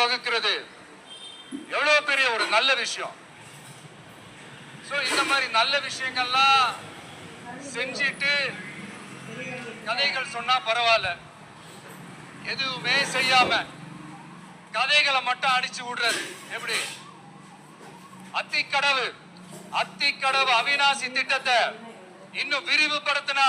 வகுக்கிறது. எவ்வளவு பெரிய ஒரு நல்ல விஷயம். சோ இந்த மாதிரி நல்ல விஷயங்கள்லாம் செஞ்சிட்டு கதைகள் சொன்னா பரவாயில்ல. எதுவுமே செய்யாம கதைகளை மட்டும் அடிச்சு விடுறது. எப்படி? அத்திக்கடவு. அத்திக்கடவு அவிநாசி திட்டத்தை இன்னும் விரிவுபடுத்தினா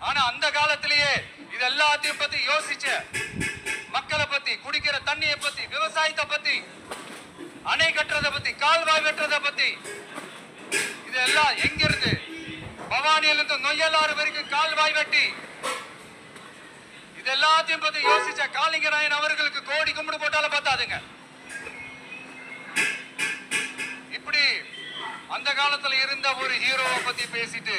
ஆனா அந்த காலத்திலேயே இது எல்லாத்தையும் பத்தி யோசிச்ச மக்களை பத்தி குடிக்கிற தண்ணியை பத்தி விவசாயத்தை பத்தி அணை கட்டுறதை பத்தி கால்வாய் வெட்டுறதை பத்தி இதெல்லாம் எங்க இருந்து பவானியில இருந்து நொய்யலாறு வரைக்கும் கால்வாய் வெட்டி இது எல்லாத்தையும் பத்தி யோசிச்ச காளிங்கராயன் அவர்களுக்கு கோடி கும்பிடு போட்டாலும் பார்த்தாதுங்க இப்படி அந்த காலத்துல இருந்த ஒரு ஹீரோவை பத்தி பேசிட்டு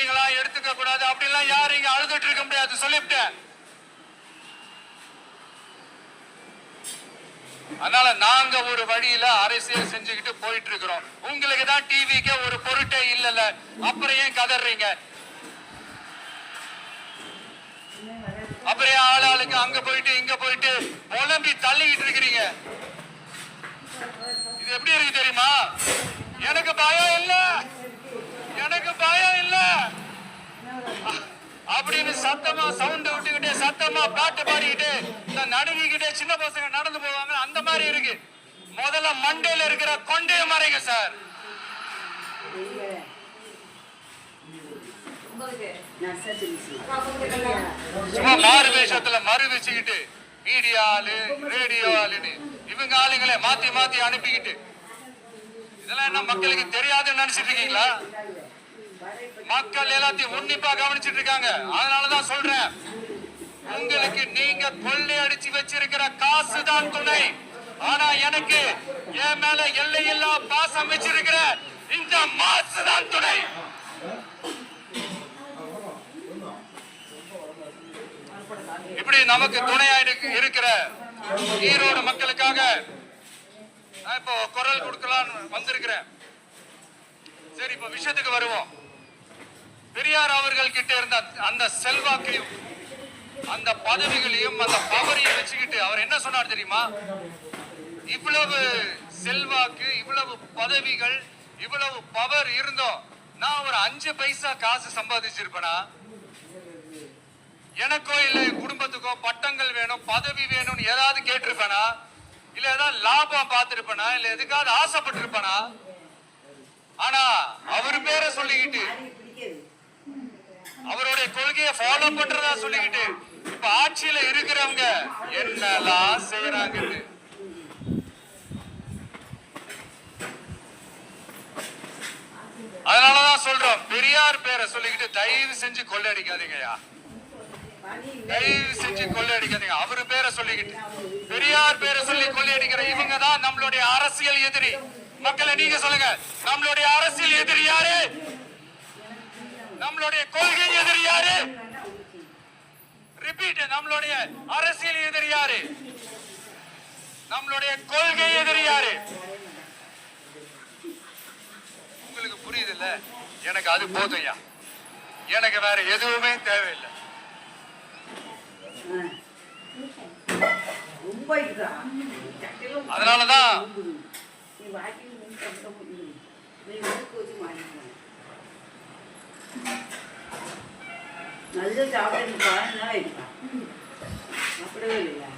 நீங்களா எடுத்துக்க கூடாது. அப்படிலாம் யாரும் இங்க அழுதுட்டு இருக்க முடியாது. சொல்லிவிட்டேன். அதனால நாங்க ஒரு வழியில அரசியல் செஞ்சுக்கிட்டு போயிட்டு இருக்கிறோம் உங்களுக்கு தான் டிவிக்கு ஒரு பொருட்டே இல்லல அப்புறம் ஏன் கதறீங்க? அப்புறம் ஆளாளுக்கு அங்க போயிட்டு இங்க போயிட்டு புலம்பி தள்ளிக்கிட்டு இருக்கிறீங்க இது எப்படி இருக்கு தெரியுமா எனக்கு பயம் இல்ல எனக்கு பயம் இல்ல அப்படின்னு சத்தமா சவுண்ட் விட்டுக்கிட்டே சத்தமா பாட்டு பாடிக்கிட்டு இந்த நடுங்கிக்கிட்டே சின்ன பசங்க நடந்து போவாங்க. அந்த மாதிரி இருக்கு. முதல்ல மண்டையில இருக்கிற கொண்டைய மறைங்க சார் சும்மா மாறு வேஷத்துல மறு வச்சுக்கிட்டு மீடியா ஆளு ரேடியோ ஆளுன்னு இவங்க ஆளுங்களை மாத்தி மாத்தி அனுப்பிக்கிட்டு. இதெல்லாம் என்ன மக்களுக்கு தெரியாதுன்னு நினைச்சிட்டு இருக்கீங்களா? மக்கள் எல்லாத்தையும் உன்னிப்பா கவனிச்சிட்டு இருக்காங்க. அதனாலதான் சொல்றேன். உங்களுக்கு நீங்க கொள்ளை அடிச்சு வச்சிருக்கிற காசு தான் துணை. ஆனா எனக்கு என் மேல எல்லையில்லா பாசம் வச்சிருக்கிற இந்த மாசு தான் துணை. இப்படி நமக்கு துணையாகிருக்கு இருக்கிற ஈரோடு மக்களுக்காக நான் இப்போ குரல் கொடுக்கலான்னு வந்திருக்கிறேன். சரி இப்ப விஷயத்துக்கு வருவோம். பெரியார் அவர்கள் கிட்ட இருந்த அந்த செல்வாக்கையும் அந்த பதவிகளையும் அந்த பவரையும் வச்சுக்கிட்டு அவர் என்ன சொன்னார் தெரியுமா? இவ்வளவு செல்வாக்கு இவ்வளவு பதவிகள் இவ்வளவு பவர் இருந்தோம். நான் ஒரு அஞ்சு பைசா காசு சம்பாதிச்சிருப்பேனா? எனக்கோ இல்ல குடும்பத்துக்கோ பட்டங்கள் வேணும் பதவி வேணும்னு ஏதாவது கேட்டிருப்பேனா? இல்ல ஏதாவது லாபம் பார்த்திருப்பேனா? இல்ல எதுக்காவது ஆசைப்பட்டிருப்பேனா? ஆனா அவர் பேரை சொல்லிக்கிட்டு அவருடைய கொள்கையை ஃபாலோ பண்றதா சொல்லிக்கிட்டு இப்ப ஆட்சியில இருக்கிறவங்க என்னெல்லாம் செய்யறாங்கன்னு அதனாலதான் சொல்றோம் பெரியார் பேரை சொல்லிக்கிட்டு தயவு செஞ்சு கொள்ளையடிக்காதீங்கய்யா தயவு செஞ்சு கொள்ளையடிக்காதீங்க அவரு பேரை சொல்லிக்கிட்டு பெரியார் பேரை சொல்லி கொள்ளையடிக்கிற இவங்க தான் நம்மளுடைய அரசியல் எதிரி. மக்களை நீங்க சொல்லுங்க நம்மளுடைய அரசியல் எதிரி யாரு? நம்மளுடைய கொள்கை எதிரி யாரு? ரிப்பீட் நம்மளுடைய அரசியல் எதிரி யாரு? நம்மளுடைய கொள்கை எதிரி யாரு? உங்களுக்கு புரியுது இல்ல எனக்கு அது போதும்யா எனக்கு வேற எதுவுமே தேவையில்லை. அதனாலதான் நல்ல சாப்பிட்டு பாருங்க. அப்படியே இல்லையா?